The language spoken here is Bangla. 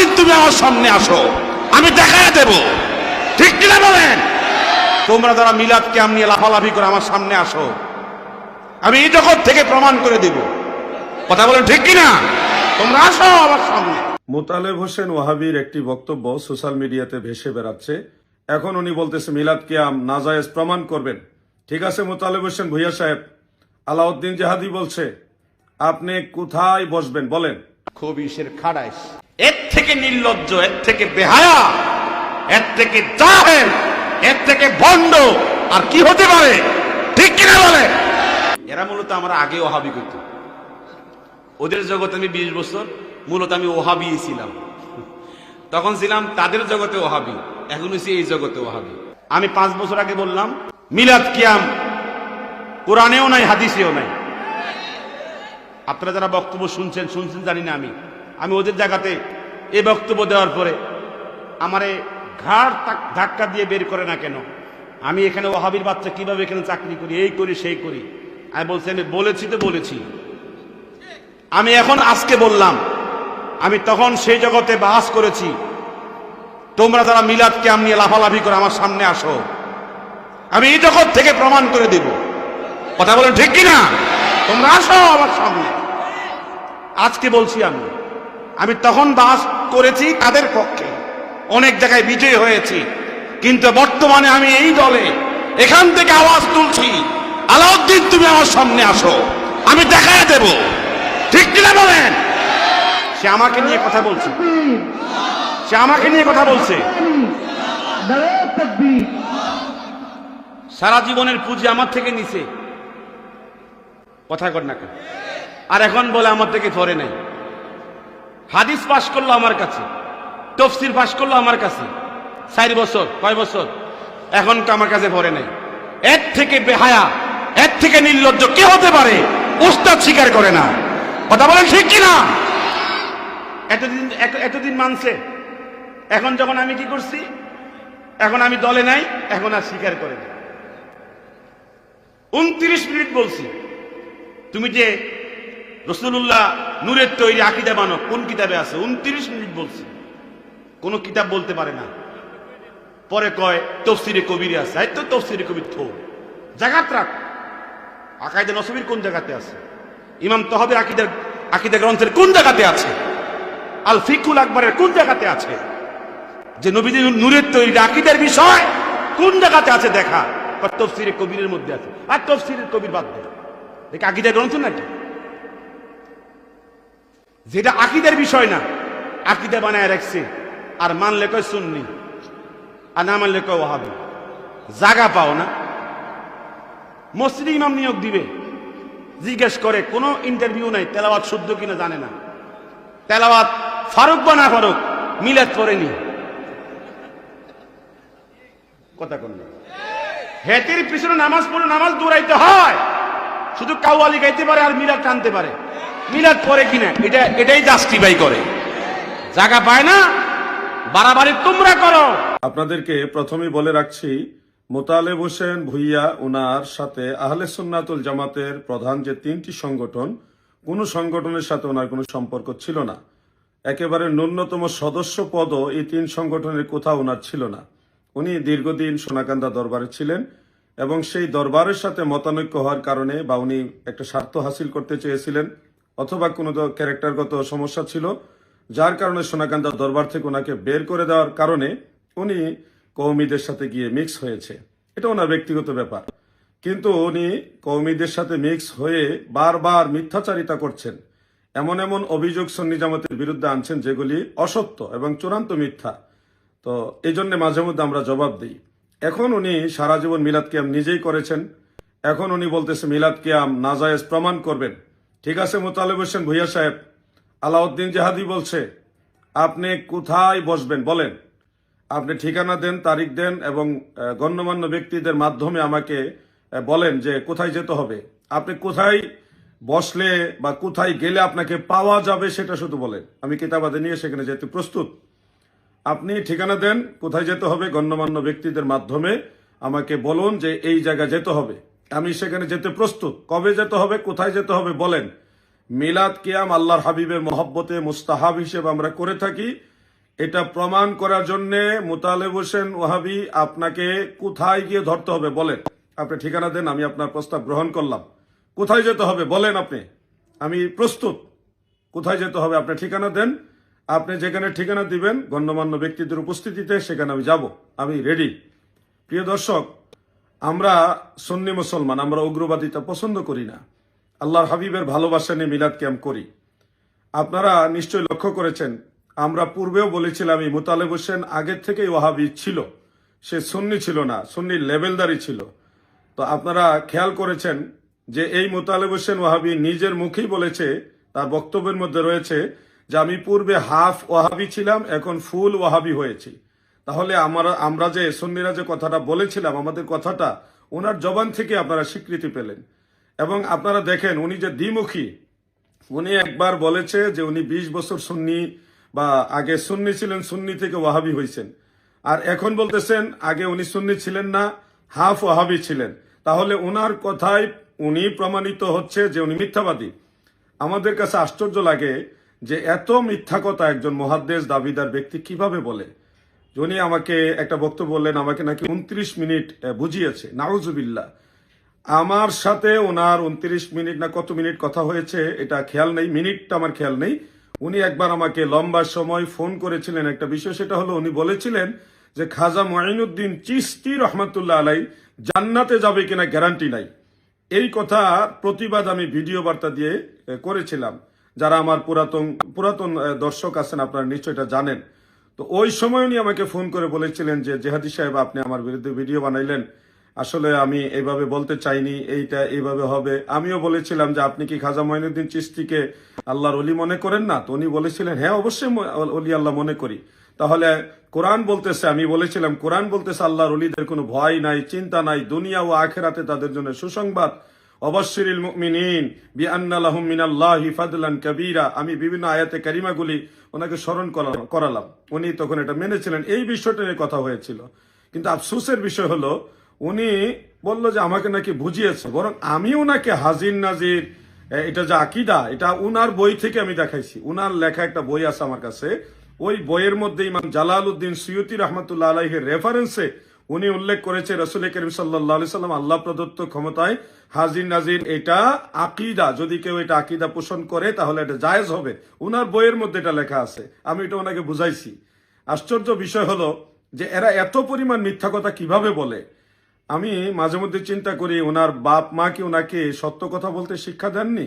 আলাউদ্দিন তুমি আমার সামনে আসো? আমি দেখায় দেব। ঠিক কিনা বলেন? তোমরা যারা মিলাদ ক্যাম নিয়ে লাফালাফি করে আমার সামনে আসো আমি এই জগৎ থেকে প্রমাণ করে দিব। কথা বলেন ঠিক কিনা? তোমরা আসো আমার সামনে। মোতালেব হোসেন ওয়াহাবির একটি বক্তব্য সোশ্যাল মিডিয়াতে ভেসে বেড়াচ্ছে। এখন উনি বলতেছে মিলাদ কিয়াম নাজায়েজ প্রমাণ করবেন। ঠিক আছে মোতালেব হোসেন ভুইয়া সাহেব আলাউদ্দিন জাহাদি বলছে আপনি কোথায় বসবেন? বলেন। খবিসের খাড়াইস এর থেকে নির্লজ্জ, এর থেকে বেহায়া, এর থেকে জাহেল, এর থেকে ভণ্ড আর কি হতে পারে? ঠিক কিনা বলে? এরা মূলত আমরা আগে ওহাবি করত। ওদের জগতে আমি বিশ বছর, মূলত আমি ওহাবি ছিলাম। তখন ছিলাম তাদের জগতে ওহাবি, এখন হচ্ছে এই জগতে ওহাবি। আমি পাঁচ বছর আগে বললাম, মিলাদ কিয়াম, কোরআনেও নাই, হাদিসেও নাই। আপনারা যারা বক্তব্য শুনছেন শুনছেন জানি না আমি। আমি ওদের জায়গাতে এ বক্তব্য দেওয়ার পরে আমারে ঘাড় ধাক্কা দিয়ে বের করে না কেন? আমি এখানে ওহাবির বাচ্চা কীভাবে এখানে চাকরি করি? এই করি, সেই করি। আমি বলছি, আমি বলেছি তো বলেছি। আমি এখন আজকে বললাম, আমি তখন সেই জগতে বাস করেছি। তোমরা যারা মিলাদ ক্যাম নিয়ে লাফালাফি করে আমার সামনে আসো। আমি এই জগৎ থেকে প্রমাণ করে দিব। কথা বলেন ঠিক কিনা? তোমরা আসো আমার সামনে। আজকে বলছি আমি। আমি তখন বাস করেছি তাদের পক্ষে। অনেক জায়গায় বিজয় হয়েছি। কিন্তু বর্তমানে আমি এই দলে এখান থেকে আওয়াজ তুলছি, আলাউদ্দিন, তুমি আমার সামনে আসো, আমি দেখায় দেব। ঠিক কিনা বলেন? সে আমাকে নিয়ে কথা বলছে। সে আমাকে নিয়ে কথা বলছে। সারা জীবনের পুঁজি আমার থেকে নিছে। কথা কর না? আর এখন বলে আমার থেকে ধরে নাই হাদিস পাশ করল আমার কাছে, তফসির পাশ করল আমার কাছে, চার বছর, কয় বছর? এখন আমার কাছে ভরে নাই। এর থেকে বেহায়া, এর থেকে নির্লজ্জ কে হতে পারে? উস্তাদ স্বীকার করে না। কথা বলেন ঠিক কিনা? এতদিন, এত- এতদিন মানছে। এখন যখন আমি কি করছি? এখন আমি দলে নাই, এখন আর স্বীকার করে না। উনত্রিশ মিনিট বলছি, তুমি যে রসুল্লাহ নূরের তৈরি আকিদা মানো। কোন কিতাবে আছে? উনত্রিশ মিনিট বলছে। কোন কিতাব বলতে পারে না। পরে কয়, তফসিরে কবিরে আছে। এই তো তফসিরে কবির থো। জাগাত রাখ। আকাইদা নসবির কোন জায়গাতে আছে? ইমাম তহবের আকিদার, আকিদা গ্রন্থের কোন জায়গাতে আছে? আল ফিকুল আকবরের কোন জায়গাতে আছে? যে নবীদের নূরের তৈরি আকিদের বিষয় কোন জায়গাতে আছে দেখা? তফসিরে কবিরের মধ্যে আছে। আর তফসিরের কবির বাদ দেয় দেখে আকিদের গ্রন্থ নাকি? যেটা আকিদের বিষয় না, আকিদা বানায় রাখছে। আর মানলে কয় সুন্নি, আর না মানলে কয় ওহাবি জাগা পাও না। মসজিদে ইমাম নিয়োগ দিবে। জিজ্ঞেস করে, কোনো ইন্টারভিউ নাই, তেলাওয়াত শুদ্ধ কিনা জানে না। তেলাওয়াত ফারুক বা না ফারুক, মিলাদ পড়েনি কথা কোন হেতির পিছনে নামাজ পড়ে নামাজ দৌড়াইতে হয়। শুধু কাউয়ালি গাইতে পারে আর মিলাদ টানতে পারে। মিলাদ পরে কিনা, এটা, এটাই জাস্টিফাই করে। জায়গা পায় না, বাড়াবাড়ি তোমরা করো। আপনাদেরকে প্রথমেই বলে রাখছি, মোতালেব হোসেন ভুইয়া উনার সাথে আহলে সুন্নাতুল জামাতের প্রধান যে তিনটি সংগঠন, কোনো সংগঠনের সাথে ওনার কোনো সম্পর্ক ছিল না। একেবারে ন্যূনতম সদস্য পদও এই তিন সংগঠনের কোথাও ওনার ছিল না। উনি দীর্ঘদিন সোনাকান্দা দরবারে ছিলেন এবং সেই দরবারের সাথে মতানৈক্য হওয়ার কারণে বা উনি একটা স্বার্থ হাসিল করতে চেয়েছিলেন। অথবা কোনো ক্যারেক্টারগত সমস্যা ছিল, যার কারণে সোনাকান্দা দরবার থেকে ওনাকে বের করে দেওয়ার কারণে উনি কৌমিদের সাথে গিয়ে মিক্স হয়েছে। এটা ওনার ব্যক্তিগত ব্যাপার। কিন্তু উনি কৌমিদের সাথে মিক্স হয়ে বারবার মিথ্যাচারিতা করছেন। এমন এমন অভিযোগ সন্নি জামাতের বিরুদ্ধে আনছেন যেগুলি অসত্য এবং চূড়ান্ত মিথ্যা। তো এই জন্য মাঝে মধ্যে আমরা জবাব দিই। এখন উনি সারা জীবন মিলাদ কিয়াম নিজেই করেছেন। এখন উনি বলতেছে মিলাদ কিয়াম নাজায়েজ প্রমাণ করবেন। ঠিক আছে, মোতালেব হোসেন ভুইয়া সাহেব। আলাউদ্দিন জাহাদি বলছে, আপনি কোথায় বসবেন? বলেন। আপনি ঠিকানা দেন, তারিখ দেন এবং গণ্যমান্য ব্যক্তিদের মাধ্যমে আমাকে বলেন যে কোথায় যেতে হবে। আপনি কোথায় বসলে বা কোথায় গেলে আপনাকে পাওয়া যাবে সেটা শুধু বলেন। আমি কিতাবাদে নিয়ে সেখানে যেতে প্রস্তুত। আপনি ঠিকানা দেন, কোথায় যেতে হবে, গণ্যমান্য ব্যক্তিদের মাধ্যমে আমাকে বলুন যে এই জায়গায় যেতে হবে। আমি সেখানে যেতে প্রস্তুত। কবে যেতে হবে, কোথায় যেতে হবে বলেন। মিলাদ কিয়াম আল্লাহর হাবিবের মহব্বতে মুস্তাহাব হিসেবে আমরা করে থাকি। এটা প্রমাণ করার জন্য মোতালেব হোসেন ওহাবি আপনাকে কোথায় গিয়ে ধরতে হবে বলেন। আপনি ঠিকানা দেন, আমি আপনার প্রস্তাব গ্রহণ করলাম। কোথায় যেতে হবে বলেন আপনি। আমি প্রস্তুত। কোথায় যেতে হবে আপনি ঠিকানা দেন। আপনি যেখানে ঠিকানা দিবেন, গণ্যমান্য ব্যক্তিদের উপস্থিতিতে সেখানে আমি যাব। আমি রেডি প্রিয় দর্শক আমরা সন্নি মুসলমান, আমরা উগ্রবাদিতা পছন্দ করি না। আল্লাহর হাবিবের ভালোবাসা নিয়ে মিলাদ ক্যাম্প করি। আপনারা নিশ্চয়ই লক্ষ্য করেছেন, আমরা পূর্বেও বলেছিলাম, এই মোতালেব হোসেন আগের থেকেই ওহাবি ছিল। সে সুন্নি ছিল না, সুন্নির লেভেলদারি ছিল। তো আপনারা খেয়াল করেছেন যে এই মোতালেব হোসেন ওয়াহাবি নিজের মুখেই বলেছে, তার বক্তব্যের মধ্যে রয়েছে যে, আমি পূর্বে হাফ ওয়াহাবি ছিলাম, এখন ফুল ওয়াহাবি হয়েছি। তাহলে আমরা আমরা যে সুন্নিরা যে কথাটা বলেছিলাম, আমাদের কথাটা, ওনার জবান থেকে আপনারা স্বীকৃতি পেলেন। এবং আপনারা দেখেন, উনি যে দ্বিমুখী, উনি একবার বলেছে যে উনি ২০ বছর সুন্নি বা আগে সুন্নি ছিলেন, সুন্নি থেকে ওয়াহাবি হয়েছেন। আর এখন বলতেছেন, আগে উনি সুন্নি ছিলেন না, হাফ ওয়াহাবি ছিলেন। তাহলে ওনার কথায় উনি প্রমাণিত হচ্ছে যে উনি মিথ্যাবাদী। আমাদের কাছে আশ্চর্য লাগে যে এত মিথ্যা কথা একজন মহাদ্দেশ, দাবিদার ব্যক্তি কীভাবে বলে? উনি আমাকে একটা বক্তব্য বললেন, আমাকে নাকি উনত্রিশ মিনিট বুঝিয়েছে। নাউজুবিল্লাহ। আমার সাথে ওনার উনত্রিশ মিনিট না কত মিনিট কথা হয়েছে, এটা খেয়াল নেই, মিনিটটা আমার খেয়াল নেই। উনি একবার আমাকে লম্বা সময় ফোন করেছিলেন একটা বিষয়, সেটা হলো উনি বলেছিলেন যে, খাজা মঈনুদ্দিন চিস্তি রহমতুল্লাহ আলাই জান্নাতে যাবে কিনা গ্যারান্টি নাই। এই কথা প্রতিবাদ আমি ভিডিও বার্তা দিয়ে করেছিলাম। যারা আমার পুরাতন পুরাতন দর্শক আছেন, আপনারা নিশ্চয় এটা জানেন। তো ওই সময় উনি আমাকে ফোন করে বলেছিলেন যে, জেহাদি সাহেব, আপনি আমার বিরুদ্ধে ভিডিও বানাইলেন। আসলে আমি এইভাবে বলতে চাইনি, এইটা এইভাবে হবে। আমিও বলেছিলাম যে, আপনি কি খাজা মঈনুদ্দিন চিস্তিকে আল্লাহর অলি মনে করেন না? তো উনি বলেছিলেন হ্যাঁ অবশ্যই অলি আল্লাহ মনে করি। তাহলে কোরআন বলতেছে, আমি বলেছিলাম, কোরআন বলতেছে, আল্লাহর অলিদের কোনো ভয় নাই, চিন্তা নাই, দুনিয়া ও আখেরাতে তাদের জন্য সুসংবাদ। অবশ্যিরিল মুমিনিন বিআন্না লাহুম মিনাল্লাহি ফাদলান কাবীরা। আমি বিভিন্ন আয়াতে কারিমাগুলি ওনাকে স্মরণ করালাম। উনি তখন এটা মেনেছিলেন। এই বিষয়টা নিয়ে কথা হয়েছিল। কিন্তু আফসোসের বিষয় হলো, উনি বলল যে আমাকে নাকি বুঝিয়েছে। বরং আমি ওনাকে হাজির নাজির এটা যে আকিদা, এটা উনার বই থেকে আমি দেখাইছি। উনার লেখা একটা বই আছে আমার কাছে। ওই বইয়ের মধ্যে ইমাম জালাল উদ্দিন সৈয়দি রহমতুল্লাহ আলাইহের রেফারেন্সে উনি উল্লেখ করেছে রসুল করিম সাল্লাহ সাল্লাম আল্লাহ প্রদত্ত ক্ষমতায় হাজির নাজির এটা আকিদা। যদি কেউ এটা আকিদা পোষণ করে, তাহলে এটা জায়েজ হবে। উনার বইয়ের মধ্যে এটা লেখা আছে। আমি এটা ওনাকে বুঝাইছি। আশ্চর্য বিষয় হলো যে এরা এত পরিমাণ মিথ্যা কথা কীভাবে বলে? আমি মাঝে মধ্যে চিন্তা করি ওনার বাপ মা কি ওনাকে সত্য কথা বলতে শিক্ষা দেননি?